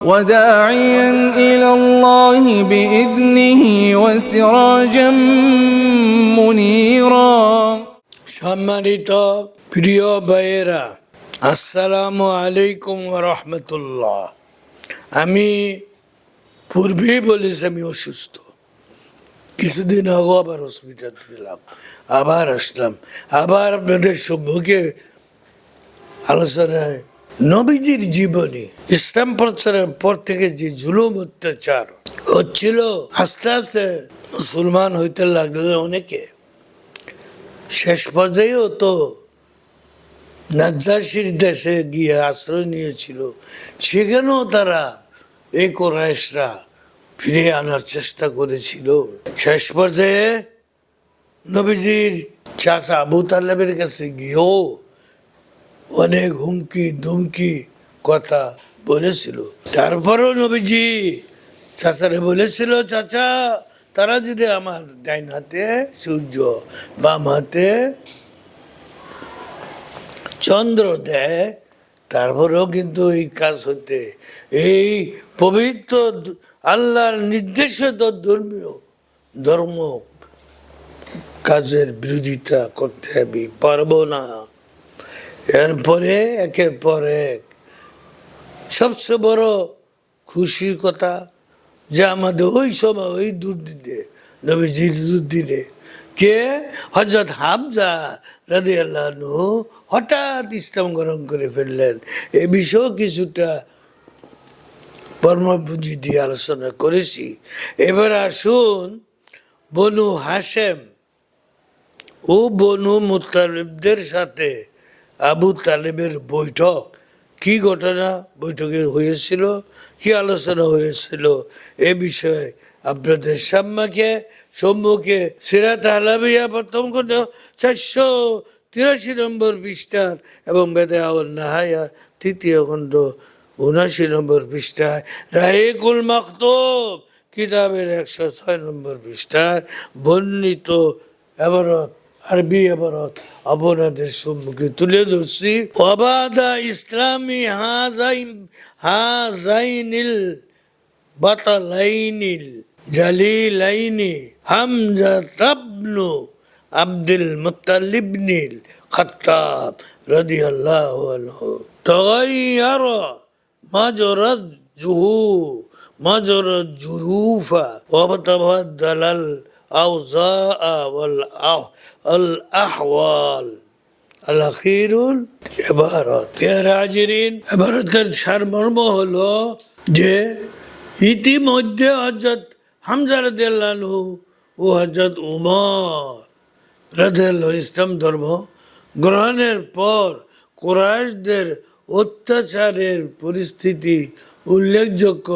وداعيا إلى الله بإذنه وسراجا منيرا সম্মানিত প্রিয় ভাইয়েরা আসসালামু আলাইকুম রহমতুল্লাহ আমি পূর্বেই বলেছি আমি অসুস্থ কিছুদিন আগেও আবার হসপিটাল গেলাম আবার আসলাম আবার আপনাদের সম্মুখে আলোচনায় নবীজির জীবনী, ইসলাম প্রচারের পর থেকে যে জুলুম অত্যাচার হচ্ছিল, আস্তে আস্তে মুসলমান হইতে লাগল অনেকে। শেষ পর্যায়েও তো নাজ্জাসির দেশে গিয়ে আশ্রয় নিয়েছিল, সেখানেও তারা এই কোরাইশরা ফিরে আনার চেষ্টা করেছিল। শেষ পর্যায়ে নবীজির চাচা আবু তালেবের কাছে গিয়েও অনেক হুমকি ধুমকি কথা বলেছিল। তারপরেও নবীজি চাচারে বলেছিল, চাচা, তারা যদি আমার ডাইন হাতে সূর্য বাম হাতে চন্দ্র দেয়, তারপরেও কিন্তু এই কাজ হতে, এই পবিত্র আল্লাহর নির্দেশিত ধর্মীয় ধর্ম কাজের বিরোধিতা করতে আমি পারব না। এরপরে, একের পর এক। সবচেয়ে বড় খুশির কথা যে আমাদের ওই সময় ওই দুর্দিনে নবীজির দুর্দিনে কে? হজরত হামজা রাদি আল্লাহ হঠাৎ ইসলাম গ্রহণ করে ফেললেন। এ বিষয়েও কিছুটা কর্মপুঁজি দিয়ে আলোচনা করেছি। এবার আসুন বনু হাসেম ও বনু মুতালিবদের সাথে আবু তালেবের বৈঠক। কি ঘটনা? বৈঠকে হয়েছিল, কি আলোচনা হয়েছিল? এ বিষয়ে আপনাদের সম্মুখে সম্মুখে সিরাত আলাবিয়া প্রথম খণ্ড চারশো তিরাশি নম্বর পৃষ্ঠার এবং বেদে আওয়াল নাহায়া তৃতীয় খণ্ড উনাশি নম্বর পৃষ্ঠায় রাহিকুল মাকতুব, কিতাবের একশো ছয় নম্বর পৃষ্ঠায় বর্ণিত এবারত আরবি আবারত আপনাদের সম্মুখে তুলে ধরছি। ওবাদা ইসলামী হাজাইন, হাজাইনিল বাতালাইনিল জালিলাইনি হামজা তাবনু আব্দুল মুতালিবনিল খাত্তাব রদি আল্লাহ তগাইয়ার মাজরাজ জুহু মাজরাজ জুরুফা, ওয়াবতাবাদ দালাল والأح- والأحوال الأخير عبارات يا রাজিরিন এবারতের সারমর্ম হলো যে ইতিমধ্যে হজরত হামজা রাদিয়াল্লাহু ও হজরত উমর রাদিয়াল্লাহু ইসলাম ধর্ম গ্রহণের পর কোরআশদের অত্যাচারের পরিস্থিতি উল্লেখযোগ্য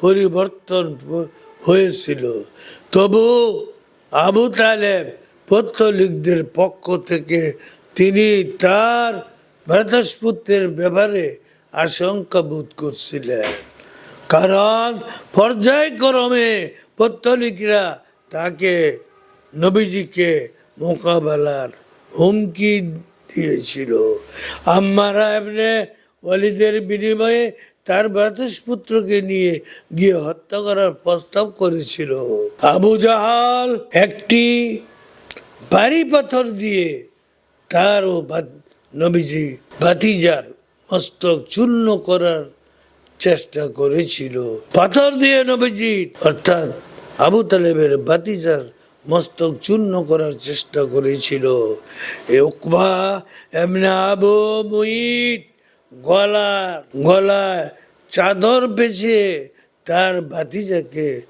পরিবর্তন প- হয়েছিল তবু আবু তালেব পত্তলিকদের পক্ষ থেকে তিনি তার ভ্রাতস্পুত্রের ব্যাপারে আশঙ্কা বোধ করছিলেন। কারণ পর্যায়ক্রমে পত্তলিকরা তাকে নবীজিকে মোকাবেলার হুমকি দিয়েছিল। আম্মারা এমনি ওয়ালিদের বিনিময়ে তার পুত্রকে নিয়ে গিয়ে হত্যা করার প্রস্তাব করেছিল। আবু জাহাল একটি ভারী পাথর দিয়ে তার ও নবীজি ভাতিজার মস্তক চূর্ণ করার চেষ্টা করেছিল। পাথর দিয়ে নবীজি, অর্থাৎ আবু তালেবের বাতিজার মস্তক চূর্ণ করার চেষ্টা করেছিল। এ আবু মুইত গলা গলায় চাদর পেঁচিয়ে তার বাতিজাকে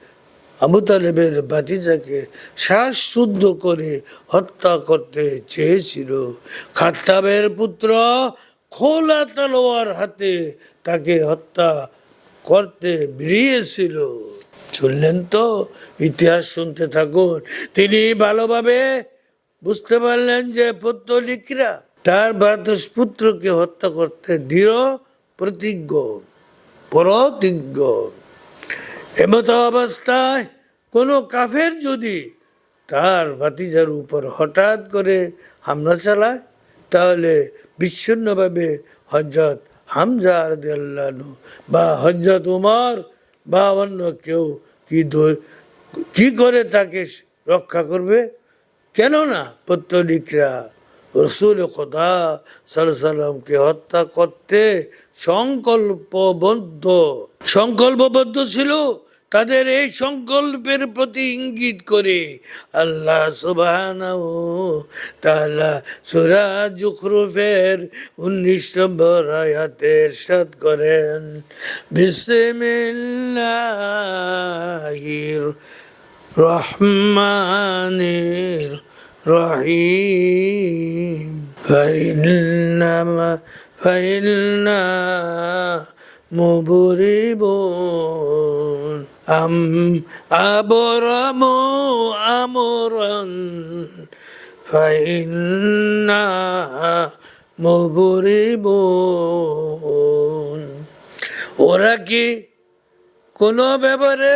আবু তালেবের বাতিজাকে শ্বাস শুদ্ধ করে হত্যা করতে চেয়েছিল। খাত্তাবের পুত্র খোলা তলোয়ার হাতে তাকে হত্যা করতে বেরিয়েছিল। শুনলেন তো, ইতিহাস শুনতে থাকুন। তিনি ভালোভাবে বুঝতে পারলেন যে পত্তলিকরা তার পুত্রকে হত্যা করতে দৃঢ় প্রতিজ্ঞ প্রতিজ্ঞ। এমত অবস্থায় কোনো কাফের যদি তার ভাতিজার উপর হঠাৎ করে হামলা চালায়, তাহলে বিচ্ছিন্নভাবে হজরত হামজা রাদিয়াল্লাহু বা হজরত উমর বা অন্য কেউ কি কি করে তাকে রক্ষা করবে? কেননা পত্তলিকরা রসুল খোদা সাল্লামকে হত্যা করতে সংকল্পবদ্ধ। সংকল্পবদ্ধ ছিল তাদের এই সংকল্পের প্রতি ইঙ্গিত করে। আল্লাহ তাআলা সূরা জুখরুফের 19 নম্বর আয়াতে ইরশাদ করেন, বিসমিল্লাহির রহমানির রহিম। ফাইন্নামা, ফাইন্না মুবরিবুন। আম আবরামু আমরান। ফাইন্না মুবরিবুন। ওরা কি কোনো ব্যাপারে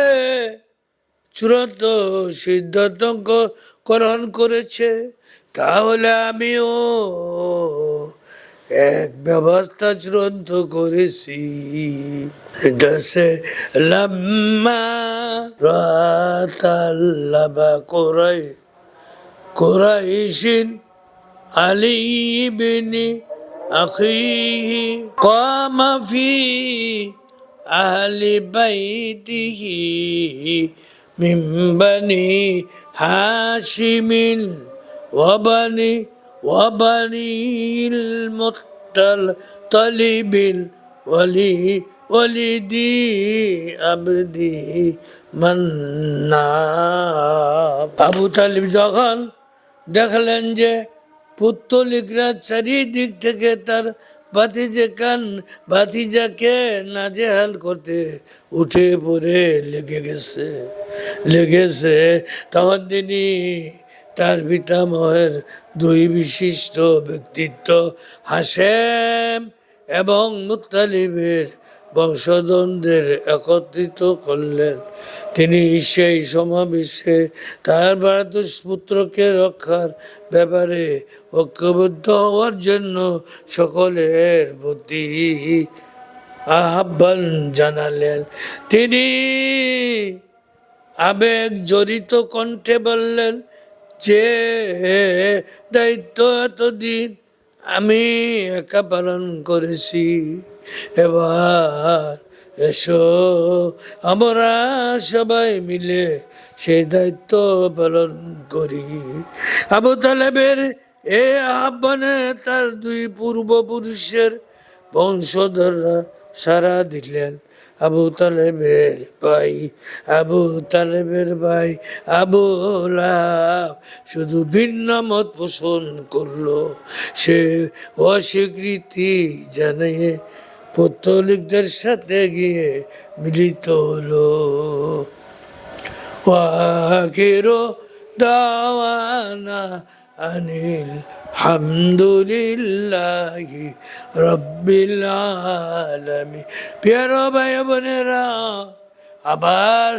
চূড়ান্ত সিদ্ধান্ত ক- গ্রহণ করেছে তাহলে আমিও এক ব্যবস্থা চূড়ান্ত করেছি এটা সে লাম্মা রাতাল্লাবা কোরাই কোরাইশিন علي بن أخيه قام في أهل بيته من بني هاشم وبني وبني المطلب ولي ولدي أبدي মান্নাব আবু তালিব যখন দেখলেন যে পুত্তলিকরা চারিদিক থেকে তার বাতিজে কান বাতিজাকে নাজেহাল করতে উঠে পড়ে লেগে গেছে লেগেছে তখন তিনি তার পিতামহের দুই বিশিষ্ট ব্যক্তিত্ব হাসেম এবং মুতালিবের বংশধনদের একত্রিত করলেন। তিনি সেই সমাবেশে তার ভারতুষ পুত্রকে রক্ষার ব্যাপারে ঐক্যবদ্ধ হওয়ার জন্য সকলের প্রতি আহ্বান জানালেন। তিনি আবেগ জড়িত কণ্ঠে বললেন, যে দায়িত্ব এতদিন আমি একা পালন করেছি, এবার এসো, আমরা সবাই মিলে সেই দায়িত্ব পালন করি। আবু তালেবের এ আহ্বানে তার দুই পূর্বপুরুষের বংশধররা সারা দিলেন। আবু তালেবের ভাই, আবু তালেবের ভাই, আবু শুধু ভিন্ন মত পোষণ করল। সে অস্বীকৃতি জানিয়ে পৌত্তলিকদের সাথে গিয়ে মিলিত হলো? ওয়াকেরো দাওয়ানা আনিল, হামদুলিল্লাহ রব্বিল আলামি প্রিয় ভাই বোনেরা আবার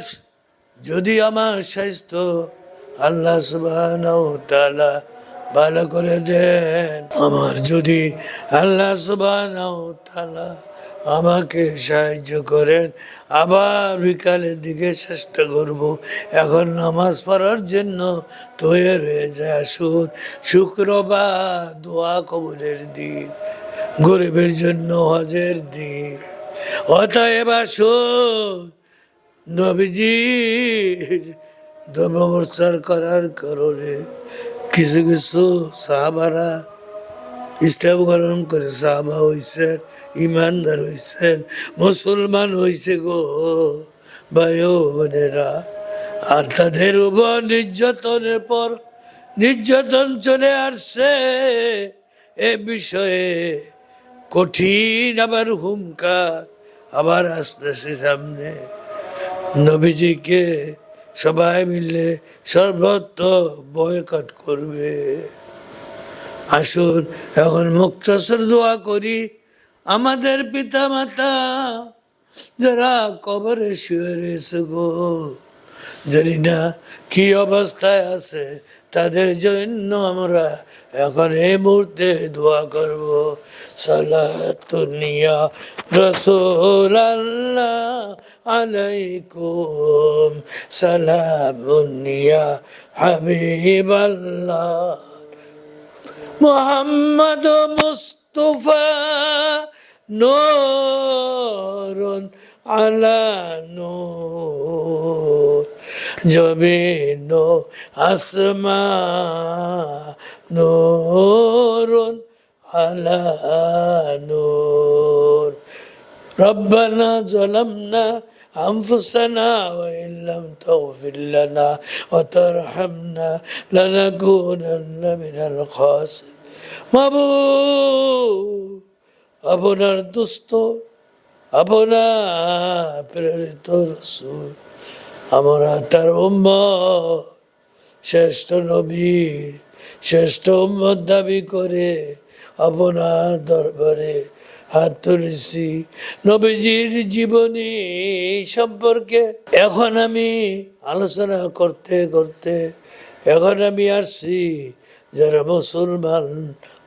যদি আমার স্বাস্থ্য আল্লাহ তালা ভালো করে দেন, আমার যদি আল্লাহ তালা আমাকে সাহায্য করেন। আবার বিকালের দিকে চেষ্টা করব। এখন নামাজ পড়ার জন্য তৈরি হয়ে যায়। আসুন, শুক্রবার দোয়া কবুলের দিন, গরিবের জন্য হজের দিন। অতএব আসুন, নবীজির ধর্মপ্রচার করার কারণে কিছু কিছু সাহাবারা ইসলাম গ্রহণ করে সাহাবা হয়েছেন ইমানদার হয়েছেন মুসলমান হয়েছে গো। ভাই ও বোনেরা, আর তাদের উপর নির্যাতনের পর নির্যাতন চলে আসছে। এ বিষয়ে কঠিন আবার হুমকার আবার আসতেছে সামনে। নবীজিকে সবাই মিলে সর্বত্র বয়কট করবে। আসুন, এখন মুক্তসর দোয়া করি। আমাদের পিতা মাতা যারা কবরে শুয়ে রয়েছে গো, জানি না কি অবস্থায় আছে, তাদের জন্য আমরা এখন এই মুহূর্তে দোয়া করব। সালাতুনিয়া রসুল আল্লাহ আলাইকুম। সালামুনিয়া হাবিব আল্লাহ মোহাম্মদ মুস্তফা নূর আলা নূর জমিন আসমা নূর আলা নূর ربنا ظلمنا أنفسنا وإن لم تغفر لنا وترحمنا لنكونن من الخاسرين মাবুদ আপনার দুস্থ আপনার প্রেরিত রসুল আমরা তার উম্মত শ্রেষ্ঠ নবীর শ্রেষ্ঠ উম্মত দাবি করে আপনার দরবারে হাত তুলেছি। নবীজির জীবনী সম্পর্কে এখন আমি আলোচনা করতে করতে এখন আমি আসছি, যারা মুসলমান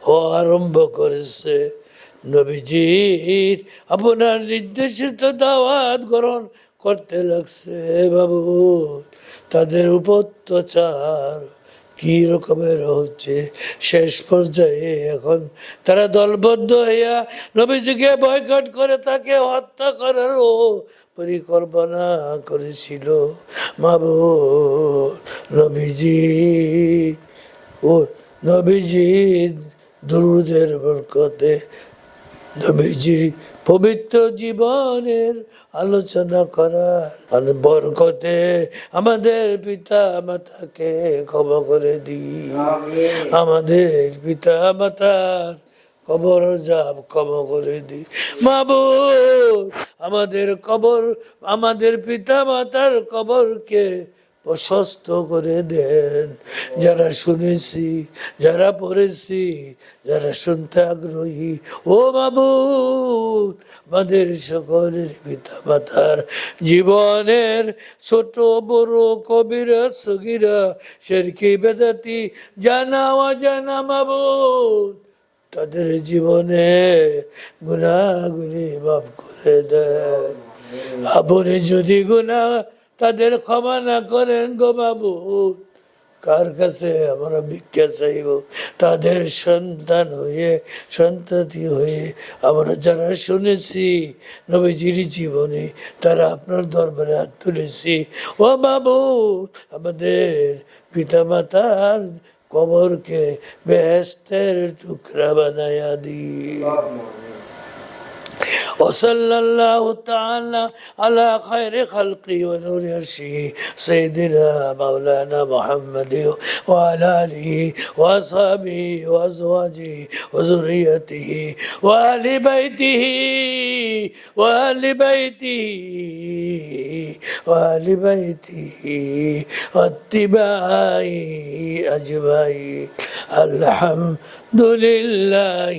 হওয়া আরম্ভ করেছে, নবীজির আপনার নির্দেশিত দাওয়াত গ্রহণ করতে লাগছে, বাবু। তাদের উপত্যাচার কি রকমের হচ্ছে? শেষ পর্যায়ে এখন তারা দলবদ্ধ হইয়া নবীজিকে বয়কট করে তাকে হত্যা করারও পরিকল্পনা করেছিল। মাবু নবীজি, ও নবীজি দুরুদের বরকতে নবীজির পবিত্র জীবনের আলোচনা করার বরকতে আমাদের পিতা মাতাকে ক্ষমা করে দিই। আমাদের পিতা মাতার কবর যাব ক্ষমা করে দি মাবুদ আমাদের কবর আমাদের পিতা মাতার কবরকে প্রশস্ত করে দেন। যারা শুনেছি, যারা পড়েছি, যারা শুনতে আগ্রহী, ও বাবু আমাদের সকলের পিতা মাতার জীবনের ছোট বড় কবিরা সগিরা, শেরকি বেদাতি, জানা অজানা মাবুদ তাদের জীবনে গুণাগুলি মাফ করে দেয় আপনি যদি গুণা তাদের ক্ষমা না করেন গো বাবু? কার কাছে আমরা ভিক্ষা চাইব? তাদের সন্তান হয়ে, সন্ততি হয়ে আমরা যারা শুনেছি, নবীজির জীবনে তারা আপনার দরবারে হাত তুলেছি। ও বাবু, আমাদের পিতামাতার কবরকে বেহেস্তের টুকরা বানায়া দি وصلى الله تعالى على خير خلقه ونور عرشه سيدنا مولانا محمد وعلى آله وأصحابه وأزواجه وذريته وأهل بيته وأهل بيته وأهل بيته واتباعه أجمعين. الحمد لله